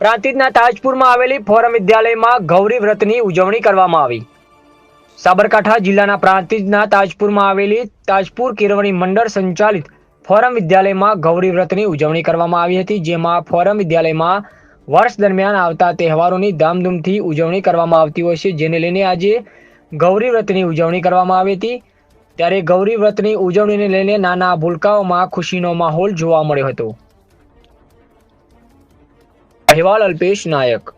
પ્રાંતિજના તાજપુરમાં આવેલી ફોરમ વિદ્યાલયમાં ગૌરી વ્રતની ઉજવણી કરવામાં આવી. સાબરકાંઠા જિલ્લાના પ્રાંતિજના તાજપુરમાં આવેલી તાજપુર કેળવણી મંડળ સંચાલિત ફોરમ વિદ્યાલયમાં ગૌરી વ્રતની ઉજવણી કરવામાં આવી હતી, જેમાં ફોરમ વિદ્યાલયમાં વર્ષ દરમિયાન આવતા તહેવારોની ધામધૂમથી ઉજવણી કરવામાં આવતી હોય છે. જેને લઈને આજે ગૌરી વ્રતની ઉજવણી કરવામાં આવી હતી. ત્યારે ગૌરી વ્રતની ઉજવણીને લઈને નાના ભૂલકાઓમાં ખુશીનો માહોલ જોવા મળ્યો હતો. अहिवाल अल्पेश नायक